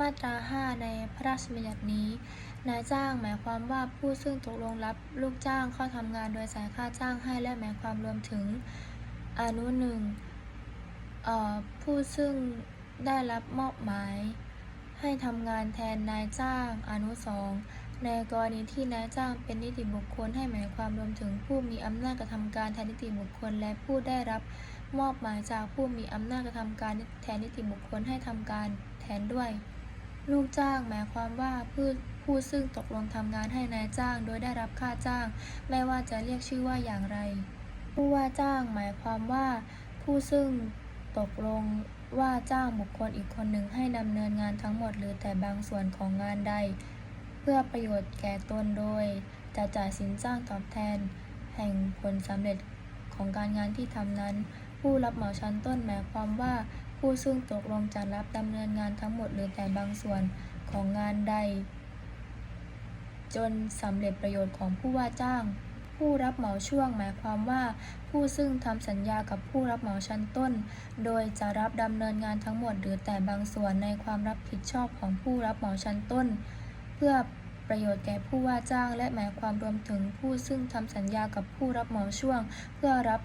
มาตรา 5 ในพระราชบัญญัตินี้ นายจ้างหมายความว่าผู้ซึ่งตกลงรับลูกจ้างเข้าทำงานโดยจ่ายค่าจ้างให้และหมายความรวมถึงอนุหนึ่งผู้ซึ่งได้รับมอบหมาย ให้ทำงานแทนนายจ้างอนุสองในกรณีที่นายจ้างเป็นนิติบุคคลให้หมายความรวมถึงผู้มีอำนาจกระทำการแทนนิติบุคคล และผู้ได้รับมอบหมายจากผู้มีอำนาจกระทำการแทนนิติบุคคลให้ทำการแทนด้วย ลูกจ้างหมายความว่าผู้ผู้ซึ่งตกลงทำงานให้นายจ้าง โดยได้รับค่าจ้าง ไม่ว่าจะเรียกชื่อว่าอย่างไร ผู้ว่าจ้างหมายความว่า ผู้ซึ่งตกลงว่าจ้างบุคคลอีกคนหนึ่งให้ดำเนินงานทั้งหมดหรือแต่บางส่วนของงานใด เพื่อประโยชน์แก่ตนโดย จะจ่ายสินจ้างตอบแทน แห่งผลสำเร็จของการงานที่ทำนั้น ผู้รับเหมาชั้นต้นหมายความว่า ผู้ซึ่งตกลงจะรับดำเนินงานทั้งหมดหรือแต่บางส่วนของงานใด จนสำเร็จประโยชน์ของผู้ว่าจ้าง ผู้รับเหมาช่วงหมายความว่า ผู้ซึ่งทำสัญญากับผู้รับเหมาชั้นต้น โดยจะรับดำเนินงานทั้งหมดหรือแต่บางส่วนในความรับผิดชอบของผู้รับเหมาชั้นต้น เพื่อประโยชน์แก่ผู้ว่าจ้าง และหมายความรวมถึงผู้ซึ่งทำสัญญากับผู้รับเหมาช่วง เพื่อรับ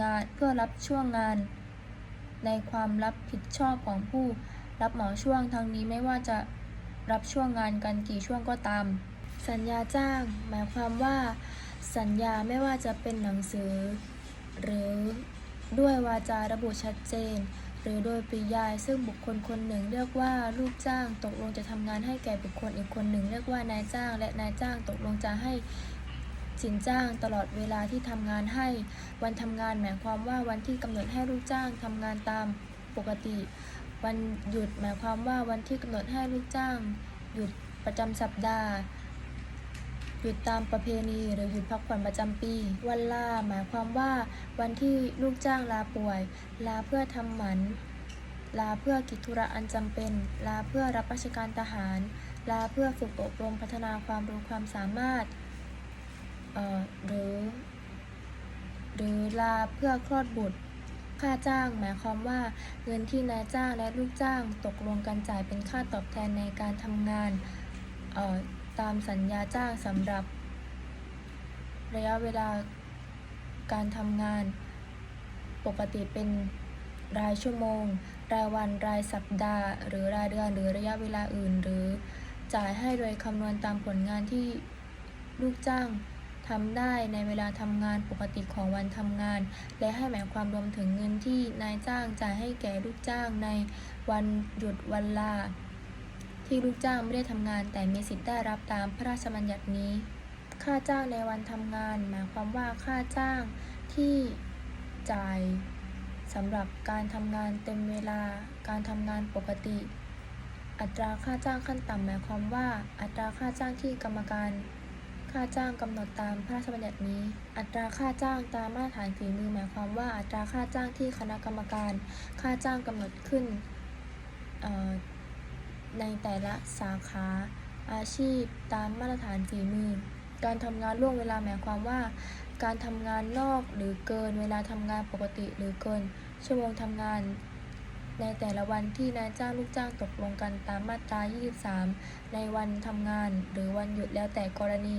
งานเพื่อรับช่วงงาน ในความรับผิดชอบของผู้รับเหมาช่วงทั้งนี้ไม่ว่าจะรับช่วงงานกันกี่ช่วงก็ตาม สัญญาจ้าง หมายความว่า สัญญาไม่ว่าจะเป็นหนังสือ หรือด้วยวาจาระบุชัดเจน หรือโดยปริยายซึ่งบุคคลคนหนึ่งเรียกว่าลูกจ้างตกลงจะทำงานให้แก่บุคคลอีกคนหนึ่ง เรียกว่านายจ้าง และนายจ้างตกลงจะให้ สินจ้างตลอดเวลาที่ทำงานให้ วันทำงานหมายความว่าวันที่กำหนดให้ลูกจ้างทำงานตามปกติ วันหยุดหมายความว่าวันที่กำหนดให้ลูกจ้าง หยุดประจำสัปดาห์ หยุดตามประเพณีหรือหยุดพักผ่อนประจำปี วันลาหมายความว่าวันที่ลูกจ้างลาป่วย ลาเพื่อทำหมันลาเพื่อกิจธุระอันจำเป็น ลาเพื่อรับราชการทหาร ลาเพื่อฝึกอบรมพัฒนาความรู้ความสามารถ หรือ หรือลาเพื่อคลอดบุตร ค่าจ้างหมายความว่าเงินที่นายจ้างและลูกจ้างตกลงกันจ่ายเป็นค่าตอบแทนในการทำงานตามสัญญาจ้างสำหรับ ระยะเวลาการทำงาน ปกติเป็นรายชั่วโมง รายวัน รายสัปดาห์ หรือรายเดือน หรือระยะเวลาอื่น หรือจ่ายให้โดยคำนวณตามผลงานที่ลูกจ้าง ทำได้ในเวลาทำงานปกติของวันทำงาน และให้หมายความรวมถึงเงินที่นายจ้างจ่ายให้แก่ลูกจ้างในวันหยุดวันลา ที่ลูกจ้างไม่ได้ทำงาน แต่มีสิทธิ์ได้รับตามพระราชบัญญัตินี้ ค่าจ้างในวันทำงาน หมายความว่าค่าจ้างที่จ่ายสำหรับการทำงานเต็มเวลา การทำงานปกติ อัตราค่าจ้างขั้นต่ำหมายความว่า อัตราค่าจ้างที่กรรมการ ค่าจ้างกำหนดตามพระราชบัญญัตินี้ อัตราค่าจ้างตามมาตรฐานฝีมือหมายความว่าอัตราค่าจ้างที่คณะกรรมการ ค่าจ้างกำหนดขึ้นในแต่ละสาขาอาชีพตามมาตรฐานฝีมือ การทำงานล่วงเวลาหมายความว่า การทำงานนอกหรือเกินเวลาทำงานปกติหรือเกิน ชั่วโมงทำงาน ในแต่ละวันที่นายจ้างลูกจ้างตกลงกันตามมาตรา 23 ในวันทำงาน หรือวันหยุดแล้วแต่กรณี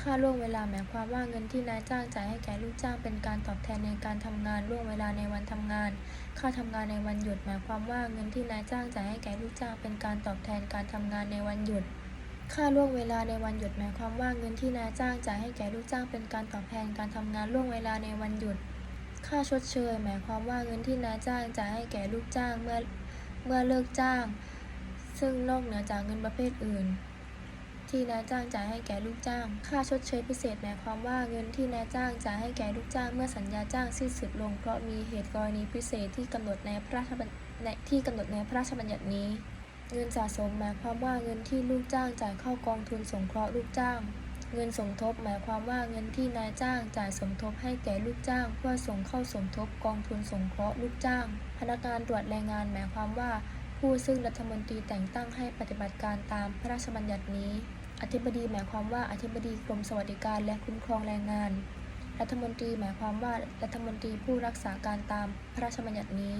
ค่าล่วงเวลาหมายความว่าเงินที่นายจ้างจ่ายให้แก่ลูกจ้างเป็นการตอบแทนในการทำงานล่วงเวลาในวันทำงาน ค่าทำงานในวันหยุดหมายความว่าเงินที่นายจ้างจ่ายให้แก่ลูกจ้างเป็นการตอบแทนการทำงานในวันหยุดค่าล่วงเวลาในวันหยุดหมายความว่าเงินที่นายจ้างจ่ายให้แก่ลูกจ้างเป็นการตอบแทนการทำงานล่วงเวลาในวันหยุด ค่าชดเชย หมายความว่าเงินที่นายจ้างจ่ายให้แก่ลูกจ้างเมื่อเมื่อเลิกจ้าง ซึ่งนอกเหนือจากเงินประเภทอื่น ที่นายจ้างจ่ายให้แก่ลูกจ้าง ค่าชดเชยพิเศษหมายความว่าเงินที่นายจ้างจ่ายให้แก่ลูกจ้างเมื่อสัญญาจ้างสิ้นสุดลง เพราะมีเหตุกรณีพิเศษที่กำหนดในพระราชบัญที่กำหนดในพระราชบัญญัตินี้ เงินสะสมหมายความว่าเงินที่ลูกจ้างจ่ายเข้ากองทุนสงเคราะห์ลูกจ้าง เงินสมทบหมายความว่าเงินที่นายจ้างจ่ายสมทบให้แก่ลูกจ้าง เพื่อส่งเข้าสมทบกองทุนสงเคราะห์ลูกจ้าง พนักงานตรวจแรงงานหมายความว่า ผู้ซึ่งรัฐมนตรีแต่งตั้งให้ปฏิบัติการตามพระราชบัญญัตินี้ อธิบดีหมายความว่าอธิบดีกรมสวัสดิการและคุ้มครองแรงงาน รัฐมนตรีหมายความว่ารัฐมนตรีผู้รักษาการตามพระราชบัญญัตินี้